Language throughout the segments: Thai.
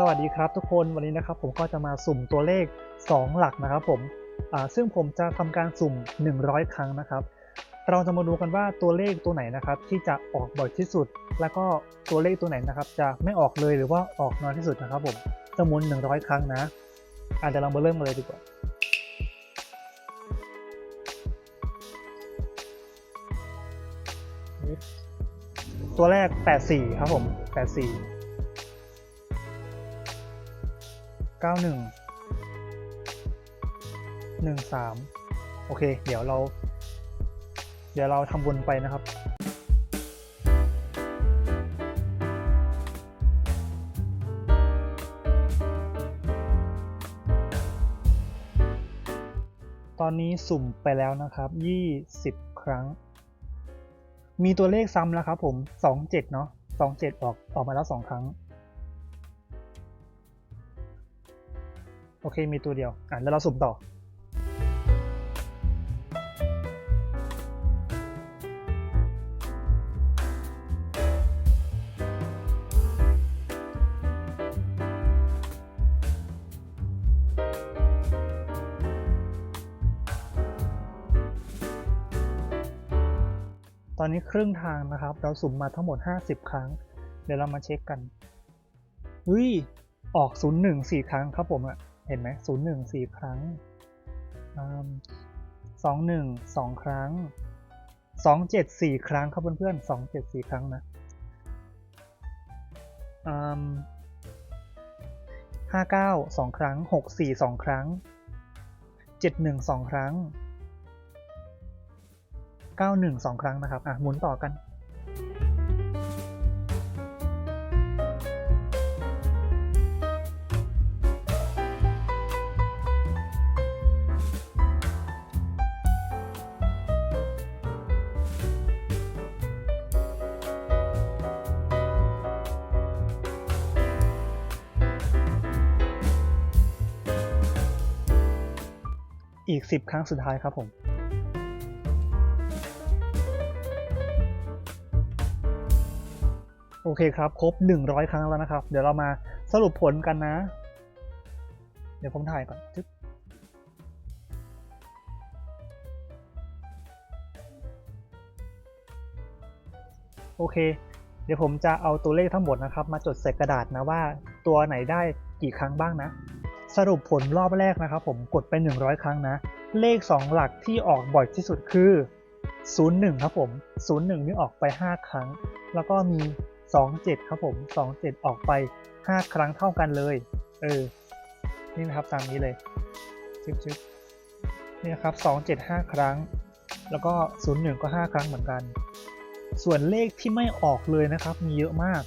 สวัสดีครับทุกคนวันนี้นะครับผมก็จะมาสุ่มตัวเลข 2 หลักนะครับผมซึ่งผมจะทำการสุ่ม 100 ครั้งนะครับ เราจะมาดูกันว่าตัวเลขตัวไหนนะครับที่จะออกบ่อยที่สุด แล้วก็ตัวเลขตัวไหนนะครับจะไม่ออกเลยหรือว่าออกน้อยที่สุดนะครับผมจะหมุน 100 ครั้งนะอาจจะเดี๋ยวเรามาเริ่มกันเลยดีกว่าตัวแรก 84 ครับผม 84 91 13โอเค เดี๋ยวเรา เดี๋ยวเราทำวนไปนะครับตอนนี้สุ่มไปแล้วนะครับ 20 ครั้ง มีตัวเลขซ้ำแล้วครับผม 27 เนาะ27 ออก ออกมาแล้ว 2 ครั้ง โอเคมีตัวเดียวอะแล้วเราสุ่มต่อ ตอนนี้ครึ่งทางนะครับ เราสุ่มมาทั้งหมด 50 ครั้ง เดี๋ยวเรามาเช็คกันเฮ้ยออก 01 4 ครั้งครับผมอะ เห็นไหม01 4ครั้งสองหนึ่งสองครั้งสองเจ็ดสี่ครั้งครับเพื่อนๆสองเจ็ดสี่ครั้งนะห้าเก้าสองครั้งหกสี่สองครั้งเจ็ดหนึ่งสองครั้ง91 2ครั้งนะครับ อะหมุนต่อกัน อีก 10 ครั้งสุดท้ายครับผมโอเคครับ ครบ 100 ครั้งแล้วนะครับ เดี๋ยวเรามาสรุปผลกันนะ เดี๋ยวผมถ่ายก่อนจึ๊บโอเค เดี๋ยวผมจะเอาตัวเลขทั้งหมดนะครับ มาจดใส่กระดาษนะว่าตัวไหนได้กี่ครั้งบ้างนะ สรุปผลรอบแรกนะครับผมกดไป 100 ครั้งนะ เลข 2 หลักที่ออกบ่อยที่สุดคือ 01 ครับผม 01 นี่ออกไป 5 ครั้ง แล้วก็มี 27 ครับผม 27 ออกไป 5 ครั้งเท่ากันเลย เออ นี่นะครับตามนี้เลยชึบชึบนี่นะครับ 27 5 ครั้ง แล้วก็ 01 ก็ 5 ครั้งเหมือนกัน ส่วนเลขที่ไม่ออกเลยนะครับ มีเยอะมาก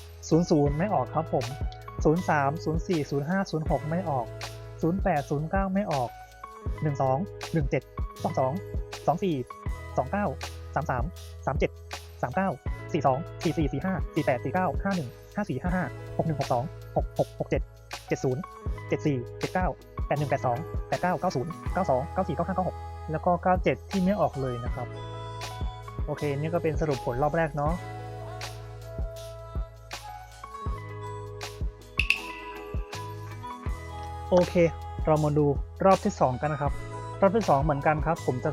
00 ไม่ออกครับผม 03 04 05 06 ไม่ออก 08 09 ไม่ออก 12 17 22 24 29 33 37 39 42 44 45 48 49 51 54 55 61 62 66 67 70 74 79 81 82 89 90 92 94 95 96 แล้วก็ 97 ที่ไม่ออกเลยนะครับ โอเค นี่ก็เป็นสรุปผลรอบแรกเนาะ โอเค เรามาดูรอบที่ 2 กันนะครับ รอบที่ 2 เหมือนกันครับ ผมจะ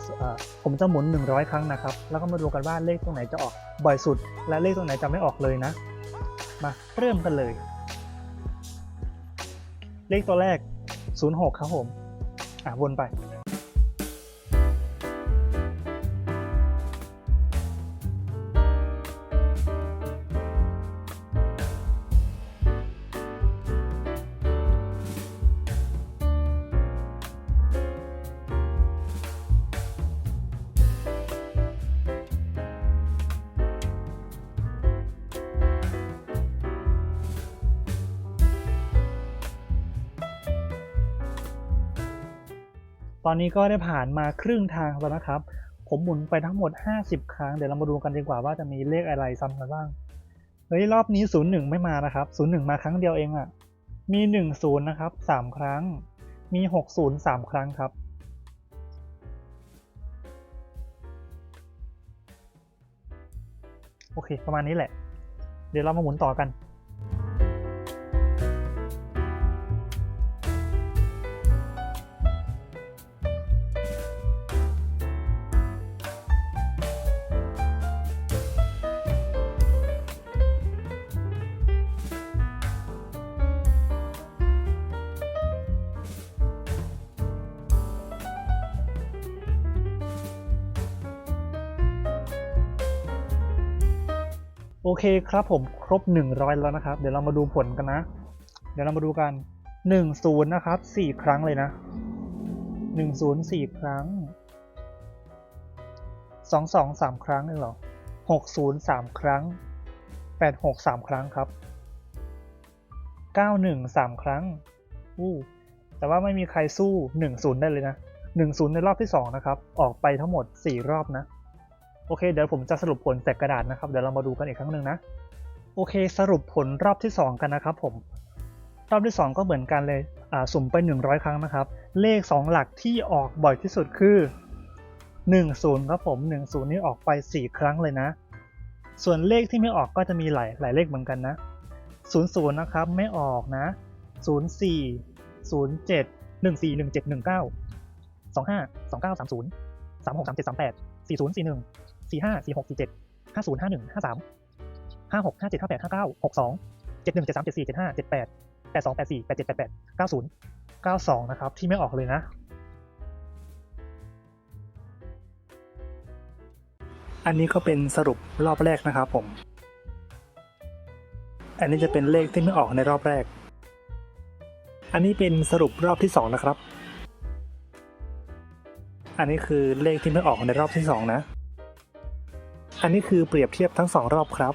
ผมจะหมุน 100 ครั้งนะครับ แล้วก็มาดูกันว่าเลขตรงไหนจะออกบ่อยสุด และเลขตรงไหนจะไม่ออกเลยนะ มาเริ่มกันเลย เลขตัวแรก 06 ครับผม อะวนไป ตอนนี้ก็ได้ผ่านมาครึ่งทางแล้วนะครับ ผมหมุนไปทั้งหมด 50 ครั้ง เดี๋ยวเรามาดูกันดีกว่าว่าจะมีเลขอะไรซ้ำกันบ้าง เฮ้ยรอบนี้ 01 ไม่มานะครับ 01 มาครั้งเดียวเองอะ่ะ มี 10 นะครับ 3 ครั้ง มี 60 3 ครั้งครับ โอเค ประมาณนี้แหละ เดี๋ยวเรามาหมุนต่อกัน โอเคครับผมครบ 100 แล้วนะครับ เดี๋ยวเรามาดูผลกันนะ เดี๋ยวเรามาดูกัน 1 0 นะครับ 4 ครั้งเลยนะ 1 0 4 ครั้ง 2 2 3 ครั้งเลยเหรอ6 0 3 ครั้ง 8 6 3 ครั้งครับ 9 1 3 ครั้งอู้แต่ว่าไม่มีใครสู้ 1 0 ได้เลยนะ 1 0 ในรอบที่ 2 นะครับ ออกไปทั้งหมด 4 รอบนะ โอเค เดี๋ยวผมจะสรุปผลแจกกระดาษนะครับ เดี๋ยวเรามาดูกันอีกครั้งหนึ่งนะ โอเค สรุปผลรอบที่ 2 กันนะครับผม รอบที่ 2 ก็เหมือนกันเลยสุ่มไป 100 ครั้งนะครับ เลข 2 หลักที่ออกบ่อยที่สุดคือ 10 ครับผม 10 นี่ออกไป 4 ครั้งเลยนะ ส่วนเลขที่ไม่ออกก็จะมีหลายหลายเลขเหมือนกันนะ 00 นะครับไม่ออกนะ 04 07 14 17 19 25 29 30 36 37 38 40 41 สี่ห้าสี่หกสี่เจ็ดห้าศูนย์ห้าหนึ่งห้าสามห้าหกห้าเจ็ดห้าแปดห้าเก้าหกสองเจ็ดหนึ่งเจ็ดสามเจ็ดสี่เจ็ดห้าเจ็ดแปดแปดสองแปดสี่แปดเจ็ดแปดแปดเก้าศูนย์เก้าสองนะครับ ที่ไม่ออกเลยนะ อันนี้ก็เป็นสรุปรอบแรกนะครับผม อันนี้จะเป็นเลขที่ไม่ออกในรอบแรก อันนี้เป็นสรุปรอบที่สองนะครับ อันนี้คือเลขที่ไม่ออกในรอบที่สองนะ อันนี้คือเปรียบเทียบทั้งสองรอบครับ